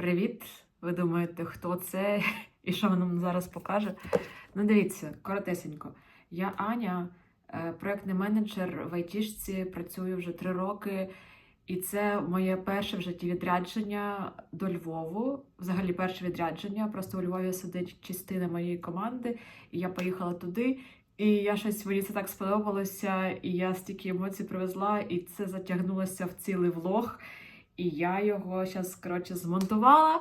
Привіт! Ви думаєте, хто це і що вона нам зараз покаже? Ну, дивіться, коротесенько. Я Аня, е, проектний менеджер в айтішці, працюю вже три роки. І це моє перше в житті відрядження до Львову. Взагалі, перше відрядження. Просто у Львові сидить частина моєї команди, і я поїхала туди. І я щось мені це так сподобалося, і я стільки емоцій привезла, і це затягнулося в цілий влог. І я його зараз, коротше, змонтувала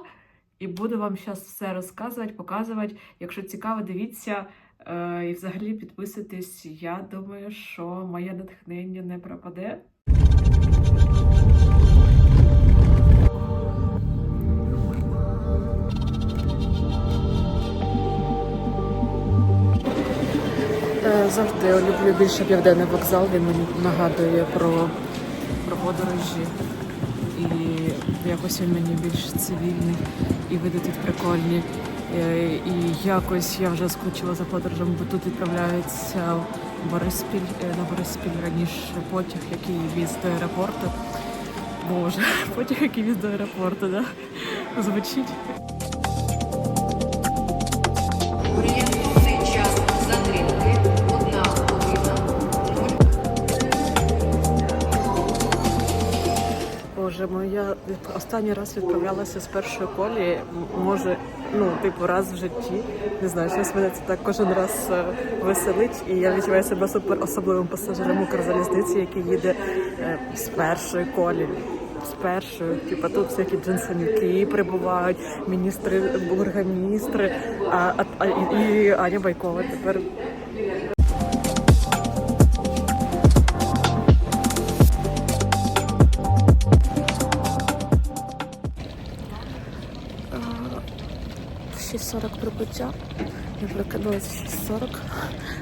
і буду вам зараз все розказувати, показувати. Якщо цікаво, дивіться е, і взагалі підписуйтесь. Я думаю, що моє натхнення не пропаде. Е, Завжди люблю більше південний вокзал. Він мені нагадує про, про подорожі. Якось він мені більш цивільний, і види тут прикольні. Е, І якось я вже скучила за подорожем, бо тут відправляється Бориспіль е, на Бориспіль раніше потяг, який віз до аеропорту. Боже, потяг, який віз до аеропорту, да? Звучить. Моя від- останній раз відправлялася з першої колії. Може, ну, типу, раз в житті. Не знаю, щось мене це так кожен раз е, веселить, і я відчуваю себе супер особливим пасажиром Укрзалізниці, який їде е, з першої колії. З першої, типу, тут всякі джинсовики прибувають, міністри, бургомістри, а, а, і Аня Байкова тепер 6.40 прибуття. Я прокинулася в 6.40,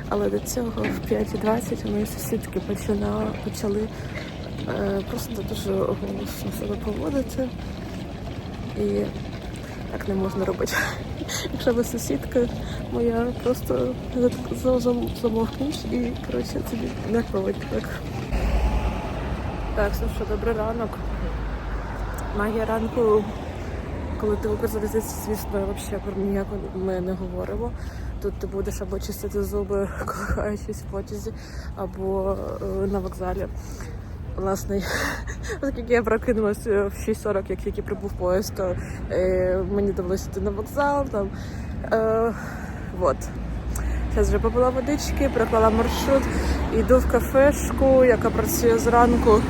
але до цього в 5.20 мої сусідки почина, почали е, просто дуже голосно себе поводити. І так не можна робити. Якщо ви сусідка моя, просто зам- зам- замовкнеш і коротше тобі не поводь так. Так, все що, добрий ранок. Магія ранку коли ти в Укрзалізниці, звісно, взагалі про ніяко ми не говоримо. Тут ти будеш або чистити зуби, колихаючись в потязі, або е, на вокзалі. Власне, оскільки я прокинулася в 6.40, як тільки прибув поїзд, то е, мені довелося йти на вокзал. Там, е, вот. Зараз вже попила водички, проклала маршрут, йду в кафешку, яка працює зранку.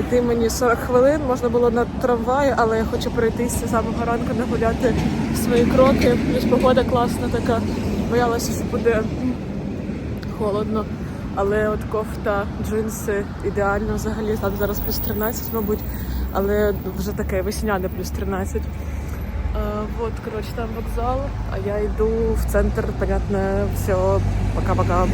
Іти мені 40 хвилин, можна було на трамваї, але я хочу пройтися з самого ранку нагуляти свої кроки. Плюс погода класна така. Боялася, що буде холодно. Але от кофта, джинси ідеально взагалі. Там зараз плюс 13, мабуть, але вже таке весняне плюс 13. А, вот, коротше, там вокзал, а я йду в центр, понятно, все, пока-пока.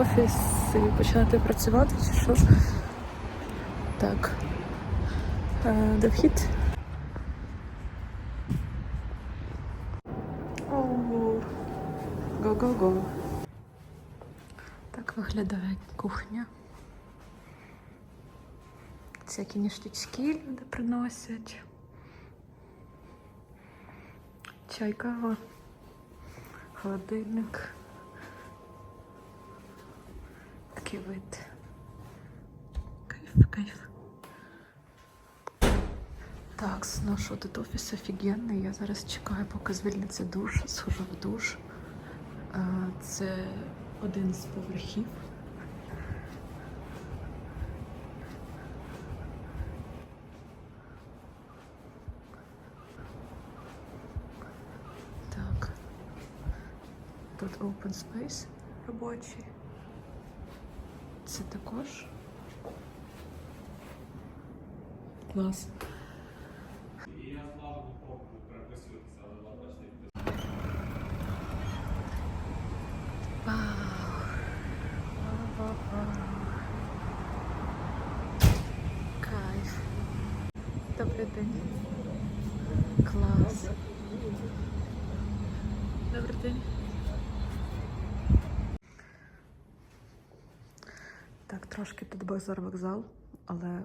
Офіс і починати працювати чи що. Так. Е, Де вхід? Го-го-го. Так виглядає кухня. Всякі ніштячки люди приносять. Чай, кава, холодильник. такий вид. Кайф, кайф. Так, сношу тут офіс офігенний. Я зараз чекаю, поки звільниться душ, схожу в душ. Е, це один з поверхів. Так. Тут open space робочий. Це також. Клас. І я знову попробую переписуватися, але вона ж не Вау. Вау-вау-вау. Кайф. Добрий день. Клас. Добрий день. Так, трошки тут базар вокзал, але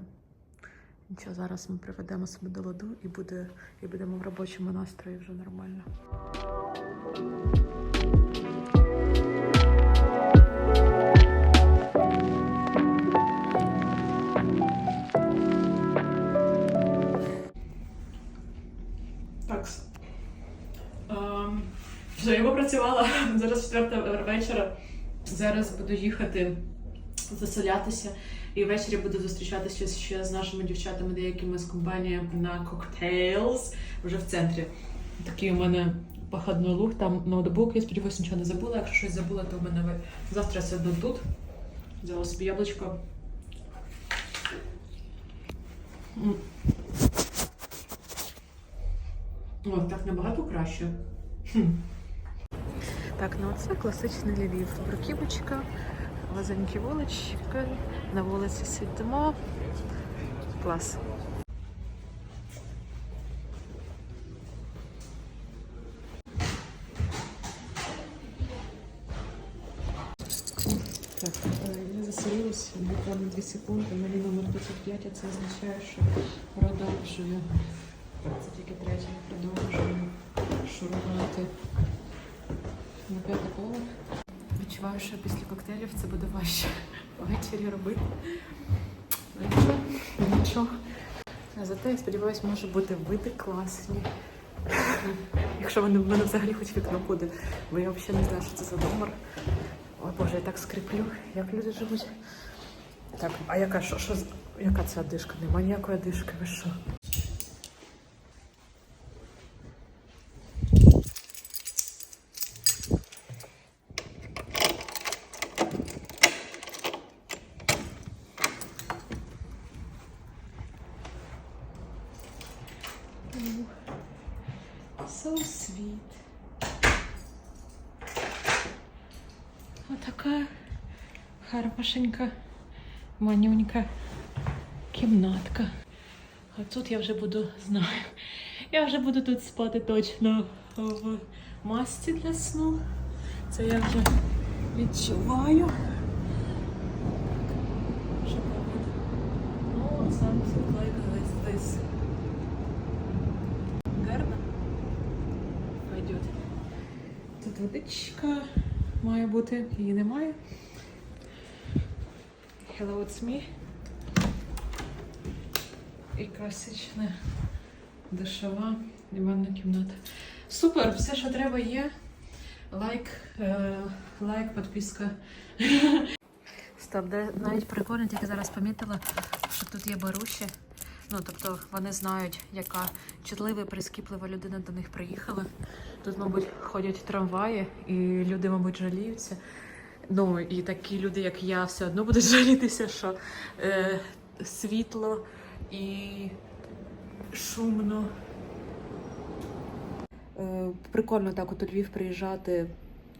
нічого, зараз ми приведемо себе до ладу і буде, і будемо в робочому настрої вже нормально. Ем, вже я попрацювала зараз четверта вечора. Зараз буду їхати заселятися. І ввечері буду зустрічатися ще з нашими дівчатами, деякими з компанії на коктейлс вже в центрі. Такий у мене походний лук, там ноутбук, я сподіваюся, нічого не забула. Якщо щось забула, то в мене ви- завтра все тут. Взяла собі яблучко. О, так набагато краще. Так, ну це класичний Львів. Бруківочка, лазенькі вулички, на вулиці сидимо. Клас. Так, е, я заселилась буквально 2 секунди. Мені номер 505, а це означає, що продовжую. Це тільки третій. Продовжую шурувати на п'ятий поверх. Відчуваю, що після коктейлів це буде важче ввечері робити. Ну, Нічого, нічого. Зате, я сподіваюся, може бути види класні. Якщо вони в мене взагалі хоч вікно буде, бо я взагалі не знаю, що це за номер. Ой Боже, я так скріплю, як люди живуть. Так, а яка що, що яка це одишка? Нема ніякої одишки, ви що? Хорошенька, манюнька кімнатка. А тут я вже буду, знаю, я вже буду тут спати точно в масці для сну. Це я вже відчуваю. Oh, something like this. Гарно? Пойдет. Тут водичка має бути, її немає. Hello, it's me. І класична душова і ванна кімната. Супер, все, що треба є. Лайк, е, лайк, підписка. Стоп, навіть прикольно, тільки зараз помітила, що тут є баруші. Ну, тобто вони знають, яка чутлива і прискіплива людина до них приїхала. Тут, мабуть, ходять трамваї, і люди, мабуть, жаліються. Ну, і такі люди, як я, все одно будуть жалітися, що е, світло і шумно. Е, прикольно так от у Львів приїжджати,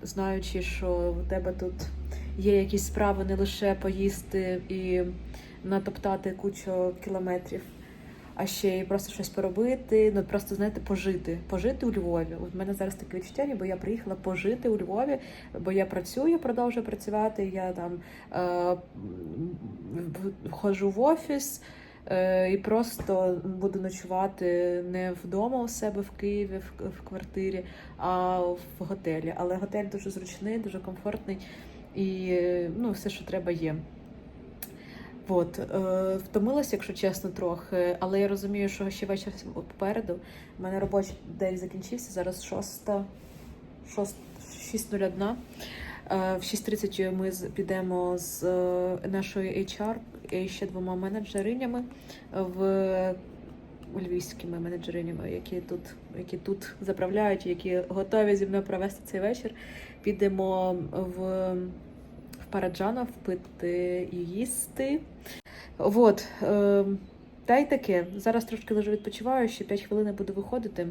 знаючи, що в тебе тут є якісь справи не лише поїсти і натоптати кучу кілометрів, а ще й просто щось поробити, ну просто знаєте, пожити. Пожити у Львові. От в мене зараз таке відчуття, ніби я приїхала пожити у Львові, бо я працюю, продовжую працювати. Я там е, ходжу в офіс. е, І просто буду ночувати не вдома у себе в Києві, в, квартирі, а в готелі. Але готель дуже зручний, дуже комфортний і ну, все, що треба, є. От, е, втомилася, якщо чесно, трохи, але я розумію, що ще вечір попереду. У мене робочий день закінчився, зараз 6, 6, 6.01. Е, В 6.30 ми підемо з е, нашою HR і ще двома менеджеринями в львівськими менеджеринями, які тут, які тут заправляють, які готові зі мною провести цей вечір. Підемо в, в Параджанов пити і їсти. От, е, та й таке. Зараз трошки лежу відпочиваю, ще 5 хвилин буду виходити.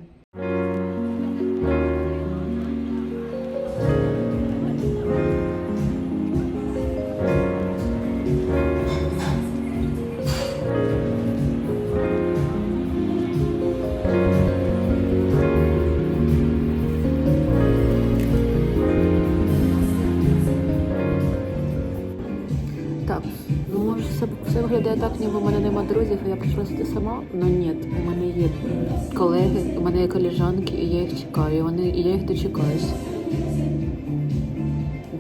Все виглядає так, ніби в мене нема друзів, і я прийшла сюди сама. Ну ні, у мене є колеги, у мене є коліжанки, і я їх чекаю. І вони, і я їх дочекаюсь.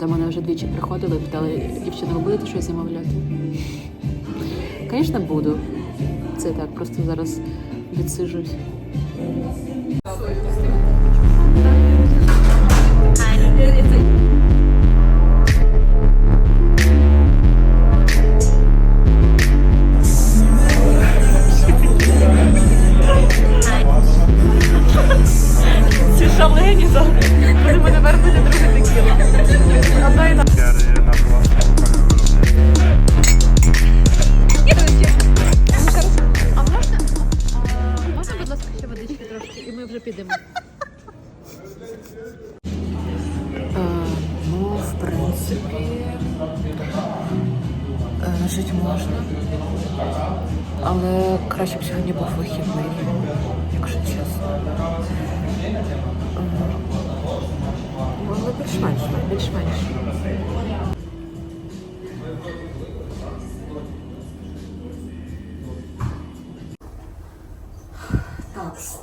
До мене вже двічі приходили питали, дівчина, ви будете щось замовляти? Звісно, буду. Це так, просто зараз відсиджусь.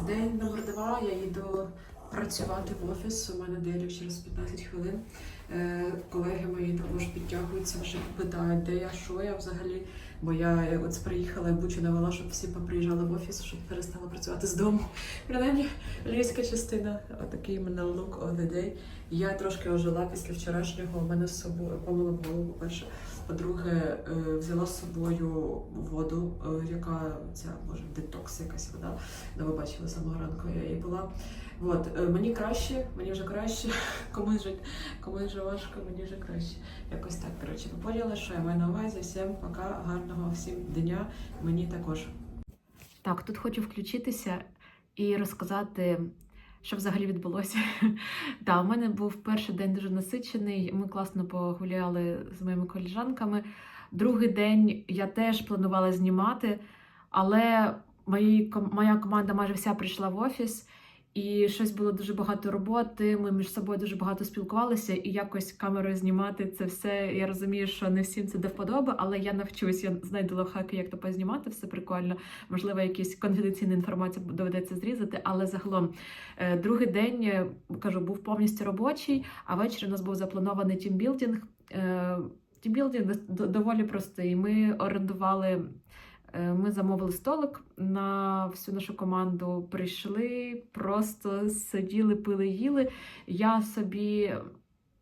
День номер два. Я їду працювати в офіс. У мене дерев через 15 хвилин. Е, колеги мої також підтягуються, вже питають, де я, що я взагалі. Бо я е, от приїхала і бучу навела, щоб всі поприїжджали в офіс, щоб перестала працювати з дому. Принаймні, львівська частина, отакий мене look of the day. Я трошки ожила після вчорашнього. У мене з собою помила голову, по-перше. По-друге, е, взяла з собою воду, яка ця може детокс, якась вода. Ну, ви бачили самого ранку я її була. От е, мені краще, мені вже краще. Комусь же комусь вже важко, мені вже краще. Якось так. Коротше, ви що я маю на увазі. Всім пока, гарного всім дня. Мені також. Так, тут хочу включитися і розказати, що взагалі відбулося. Так, у мене був перший день дуже насичений. Ми класно погуляли з моїми коліжанками. Другий день я теж планувала знімати, але мої, моя команда майже вся прийшла в офіс. І щось було дуже багато роботи. Ми між собою дуже багато спілкувалися, і якось камерою знімати це все. Я розумію, що не всім це до вподоби, але я навчусь. Я знайду лайфхаки, як то познімати, все прикольно. Можливо, якісь конфіденційну інформацію доведеться зрізати. Але загалом е, другий день е, кажу, був повністю робочий, а ввечері у нас був запланований тімбілдинг. Е, Тімбілдинг доволі простий. Ми орендували. Е, Ми замовили столик на всю нашу команду. Прийшли, просто сиділи, пили, їли. Я собі,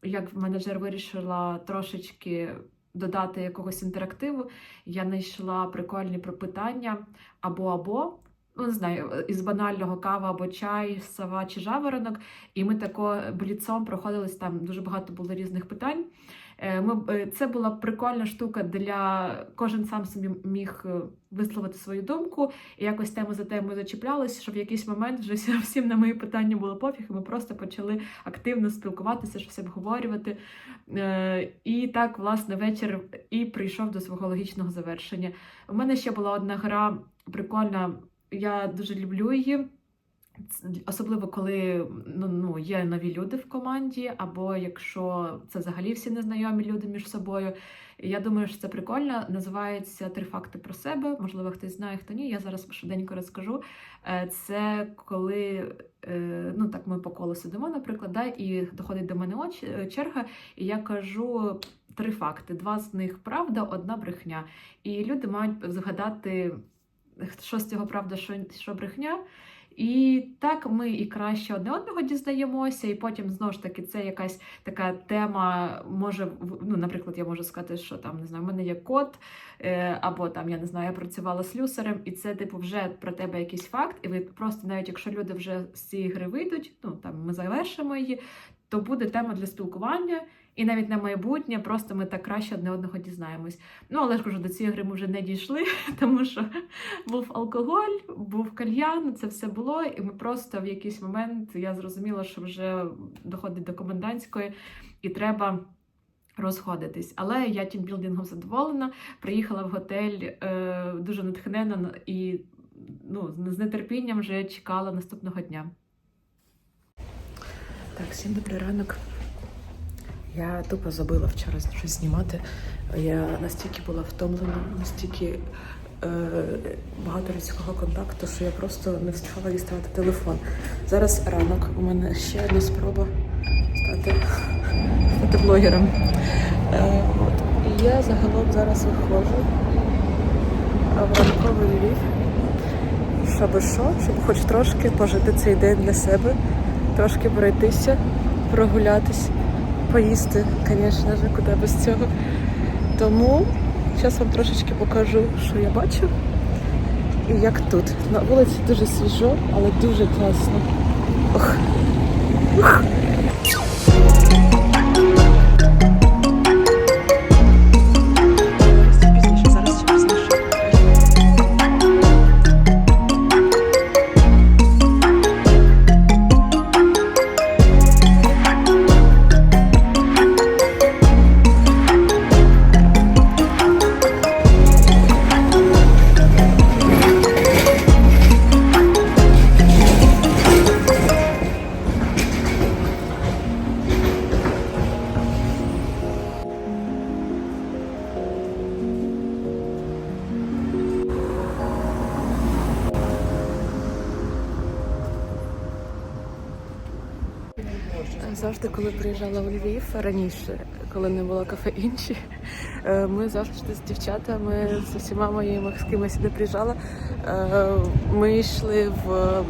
як менеджер, вирішила трошечки додати якогось інтерактиву. Я знайшла прикольні пропитання або або. Ну, не знаю, із банального кава або чай, сова чи жаворонок. І ми тако бліцом проходились там дуже багато було різних питань. Е, Ми, е, це була прикольна штука для кожен сам собі міг е, висловити свою думку і якось тему за темою зачіплялись, що в якийсь момент вже всім на мої питання було пофіг, і ми просто почали активно спілкуватися, щось обговорювати. І так, власне, вечір і прийшов до свого логічного завершення. У мене ще була одна гра прикольна. Я дуже люблю її. Особливо коли ну, ну, є нові люди в команді, або якщо це взагалі всі незнайомі люди між собою. Я думаю, що це прикольно. Називається Три факти про себе. Можливо, хтось знає, хто ні. Я зараз швиденько розкажу. Е, Це коли е, ну так ми по колу сидимо, наприклад, да, і доходить до мене е, черга, і я кажу три факти. Два з них правда, одна брехня. І люди мають згадати, що з цього правда, що, що брехня. І так ми і краще одне одного дізнаємося, і потім знову ж таки це якась така тема. Може, ну, наприклад, я можу сказати, що там не знаю, в мене є кот, е, або там я не знаю, я працювала слюсарем, і це типу вже про тебе якийсь факт. І ви просто навіть якщо люди вже з цієї гри вийдуть, ну там ми завершимо її, то буде тема для спілкування. І навіть на майбутнє просто ми так краще одне одного дізнаємось. Ну, але ж кажу, до цієї гри ми вже не дійшли, тому що був алкоголь, був кальян, це все було. І ми просто в якийсь момент я зрозуміла, що вже доходить до комендантської, і треба розходитись. Але я тімбілдингом задоволена. Приїхала в готель е, дуже натхнена і ну, з нетерпінням вже чекала наступного дня. Так, всім добрий ранок. Я тупо забила вчора щось знімати. Я настільки була втомлена, настільки е, багато людського контакту, що я просто не встигала діставати телефон. Зараз ранок, у мене ще одна спроба стати фотоблогером. Е, от. І я загалом зараз виходжу в ранковий Львів, щоб що, щоб хоч трошки пожити цей день для себе, трошки пройтися, прогулятись, поїсти, звісно ж, куди без цього. Тому зараз вам трошечки покажу, що я бачу і як тут. На вулиці дуже свіжо, але дуже класно. Ох. Ух. Коли приїжджала у Львів раніше, коли не було кафе інші, е, ми завжди з дівчатами, з усіма моїми, з ким я сюди приїжджала, е, ми йшли в,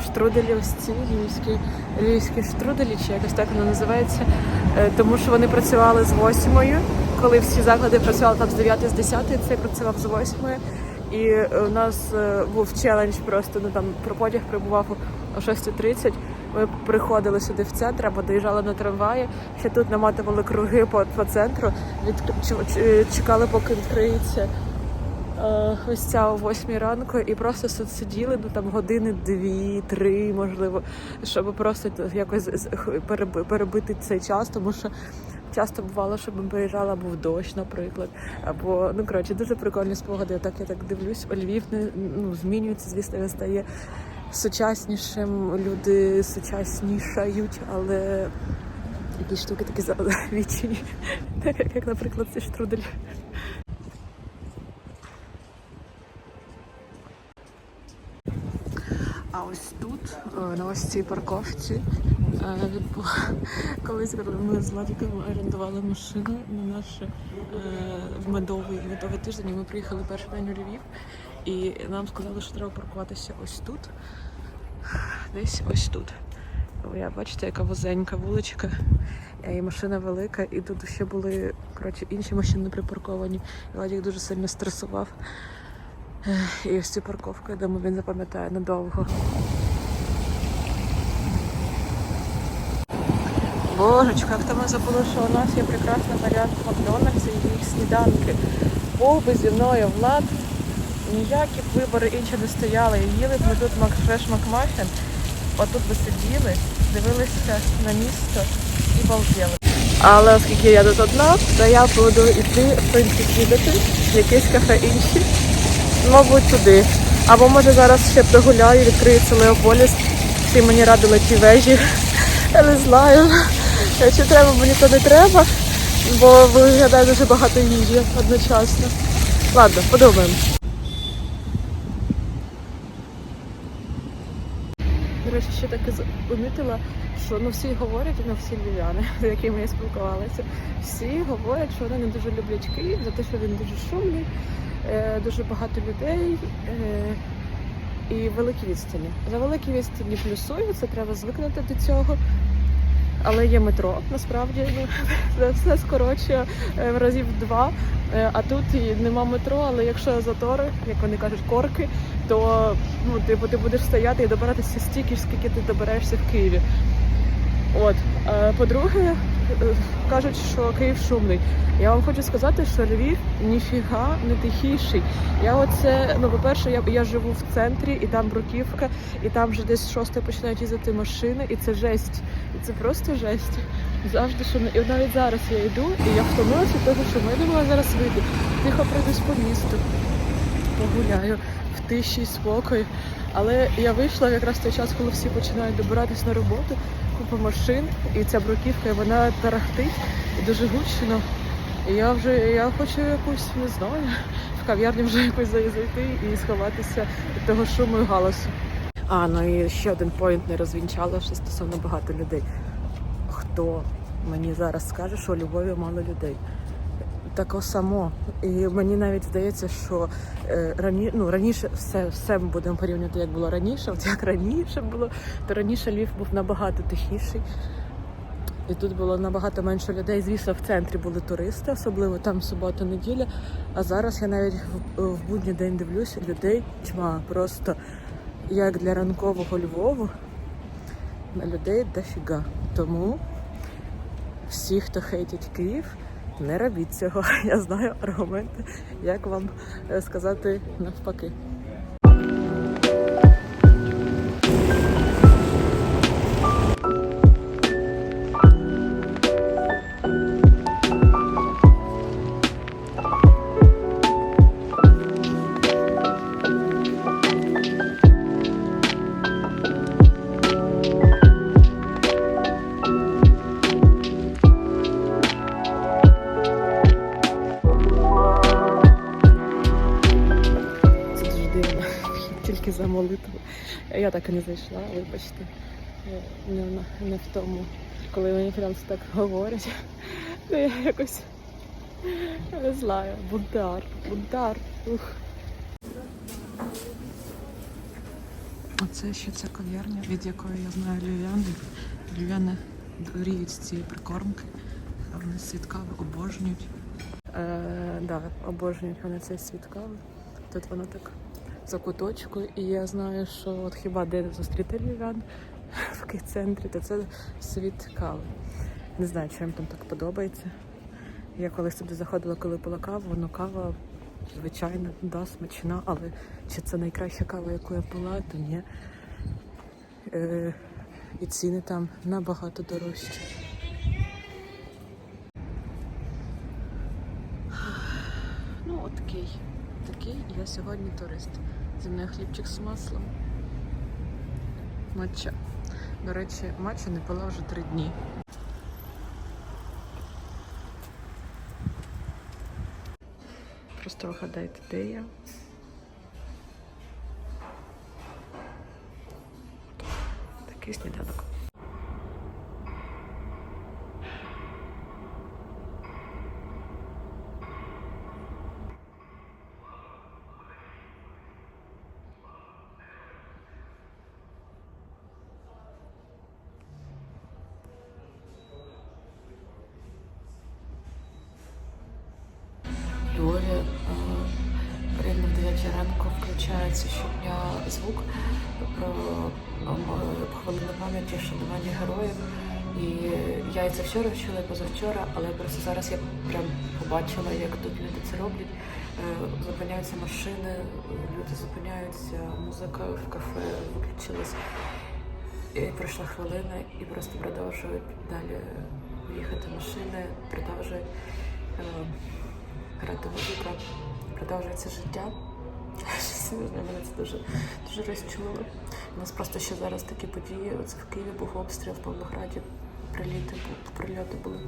в штруделі ось ці львівські, львівські штруделі, чи якось так воно називається, е, тому що вони працювали з восьмою, коли всі заклади працювали там з 9 з 10, цей працював з восьмої. І у нас був челендж просто, ну там про потяг прибував о 6.30. Ми приходили сюди в центр або доїжджали на трамваї, ще тут наматували круги по, по центру, від, ч- чекали, поки відкриється е, ось ця о 8 ранку, і просто сиділи ну, там години дві-три, можливо, щоб просто якось переби- перебити цей час, тому що часто бувало, що ми приїжджала, був дощ, наприклад. Або ну коротше, дуже прикольні спогади. Так я так дивлюсь, Львів не ну, змінюється, звісно, він стає сучаснішим, люди сучаснішають, але якісь штуки такі завічені, як, наприклад, цей штрудель. А ось тут, е, на ось цій парковці, е, колись ми з Владиком орендували машину на наш е, медовий медовий тиждень. Ми приїхали перший день у Львів, і нам сказали, що треба паркуватися ось тут. Десь ось тут. Я бачите, яка вузенька вуличка, е, і машина велика, і тут ще були коротше, інші машини припарковані. І дуже сильно стресував. І ось цю парковку, я думаю, він запам'ятає надовго. Божечка, як то ми забули, що у нас є прекрасний варіант в Макдональдсі і їх сніданки. Був би зі мною Влад, ніякі вибори інші не стояли. Їли б ми тут Макфреш Макмафін. Отут би сиділи, дивилися на місто і балділи. Але оскільки я тут одна, то я буду йти в принципі снідати в якесь кафе інші. Мабуть, туди. Або може зараз ще прогуляю, відкриється Леополіс. Всі мені радили ті вежі. Я не знаю. Чи треба мені то не треба, бо виглядає дуже багато їжі одночасно. Ладно, подумаємо. До речі, ще таки помітила, що ну всі говорять, ну всі львів'яни, з якими я спілкувалася, всі говорять, що вони не дуже люблять Київ за те, що він дуже шумний, е, дуже багато людей. Е, і великі відстані. За великі відстані плюсую, це треба звикнути до цього. Але є метро, насправді ну, все скорочує е, в разів два. Е, А тут і нема метро, але якщо затори, як вони кажуть, корки, то ну, типу, ти будеш стояти і добиратися стільки, скільки ти доберешся в Києві. От, Е, по-друге, е, кажуть, що Київ шумний. Я вам хочу сказати, що Львів ніфіга не тихіший. Я оце, ну, по-перше, я, я живу в центрі, і там бруківка, і там вже десь з шостої починають їздити машини, і це жесть. І це просто жесть. Завжди що і навіть зараз я йду, і я втомилася від того, що ми можу зараз вийти. Тихо пройдусь по місту, погуляю в тиші і спокої. Але я вийшла якраз в той час, коли всі починають добиратись на роботу, купа машин, і ця бруківка, і вона тарахтить і дуже гучно. І я вже я хочу якусь, не знаю, в кав'ярню вже якось зайти і сховатися від того шуму і галасу. А, ну і ще один поінт не розвінчала, що стосовно багато людей. Хто мені зараз скаже, що у Львові мало людей? Тако само. І мені навіть здається, що е, рані, ну, раніше все, все ми будемо порівнювати, як було раніше. От як раніше було, то раніше Львів був набагато тихіший. І тут було набагато менше людей. Звісно, в центрі були туристи, особливо там субота, неділя. А зараз я навіть в, в будній день дивлюся, людей тьма просто як для ранкового Львову. На людей дофіга. Тому всі, хто хейтять Київ, не робіть цього. Я знаю аргументи, як вам е, сказати навпаки. Так і не зайшла, вибачте. Е, Не, не в тому, коли мені прям так говорять. Ну я якось не знаю. Бунтар, бунтар. Ух. Оце ще ця кав'ярня, від якої я знаю львів'яни. Львів'яни дуріють з цієї прикормки. А Вони світ кави обожнюють. Е, да, обожнюють вони цей світ кави. Тут воно так за куточку. І я знаю, що от хіба де зустріти львів'ян в центрі, то це світ кави. Не знаю, чи їм там так подобається. Я колись туди заходила, коли пила каву, ну кава, звичайно, да, смачна, але чи це найкраща кава, яку я пила, то ні. Е, і ціни там набагато дорожчі. Ну, от такий. Такий я сьогодні турист. Зі мною хлібчик з маслом. Матча. До речі, матча не пила вже три дні. Просто вгадайте, де я. Такий сніданок. Вчора і позавчора, але просто зараз я прям побачила, як тут люди це роблять. Е, Зупиняються машини, люди зупиняються, музика в кафе виключилась. І пройшла хвилина і просто продовжують далі їхати машини, продовжують е, грати музика, продовжується життя. Мене це дуже, дуже розчулило. У нас просто ще зараз такі події. Оце в Києві був обстріл в Павлограді, приліти, прильоти були.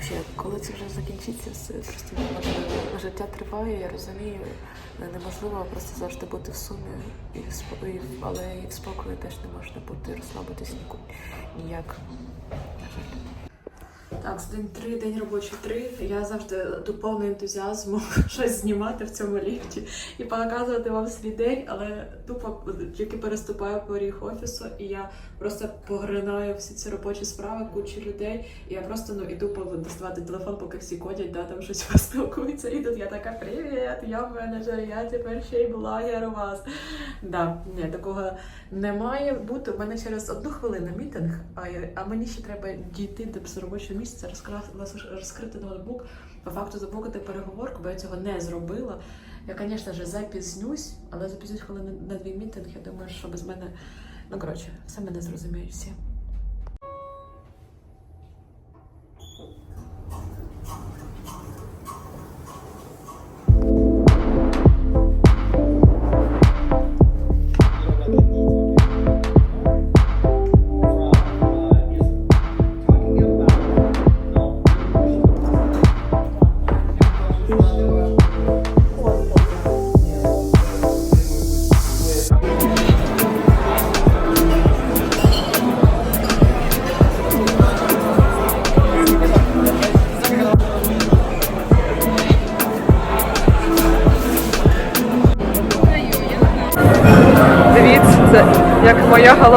Взагалі, коли це вже закінчиться, все просто неможливо. Життя триває, я розумію. Неможливо просто завжди бути в сумі, і, в спо- і, але і в спокої теж не можна бути, розслабитись ніяк. На жаль. Так, з день три, день робочий три. Я завжди до повного ентузіазму щось знімати в цьому ліфті і показувати вам свій день, але тупо тільки переступаю поріг офісу, і я просто погринаю всі ці робочі справи, кучу людей. І я просто ну іду доставати телефон, поки всі ходять, да, там щось поспілкуються. І тут я така привіт, я менеджер, я тепер ще й блогер у вас. Да, ні, такого не має бути. У мене через одну хвилину мітинг, а, мені ще треба дійти до робочого місця, розкра- розкрити ноутбук, по факту забукати переговорку, бо я цього не зробила. Я, звісно ж, запізнюсь, але запізнюсь коли на дві мітинг. Я думаю, що без мене. Ну, коротше, все мене зрозуміють всі.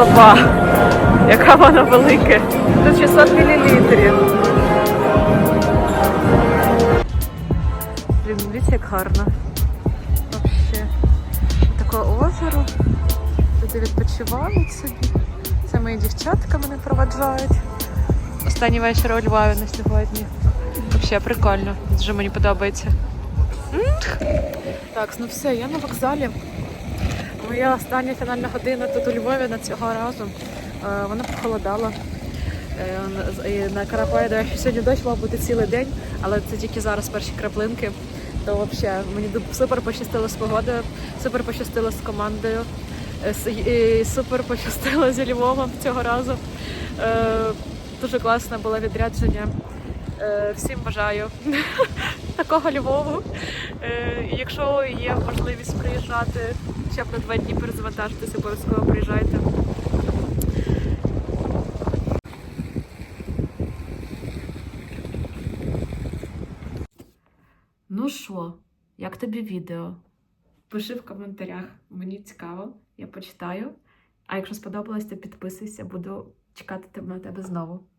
Голова. Яка вона велика. Тут 600 мл. Блін, дивіться, як гарно. Вообще. Таке озеро. Люди відпочивають собі. Це мої дівчатка мене проваджають. Останній вечір у Львові на сьогодні. Взагалі прикольно. Дуже мені подобається. Так, ну все, я на вокзалі. Моя остання фінальна година тут у Львові на цього разу. Е, Вона похолодала. Е, на- Карапайда сьогодні дощ мав бути цілий день, але це тільки зараз перші краплинки. То взагалі мені супер пощастило з погодою, супер пощастило з командою, е, і супер пощастило зі Львовом цього разу. Дуже класне було відрядження. Всім бажаю такого Львову. Е, Якщо є можливість приїжджати хоча б на два дні перезавантажитися, обов'язково приїжджайте. Ну що, як тобі відео? Пиши в коментарях, мені цікаво, я почитаю. А якщо сподобалось, то підписуйся, буду чекати на тебе знову.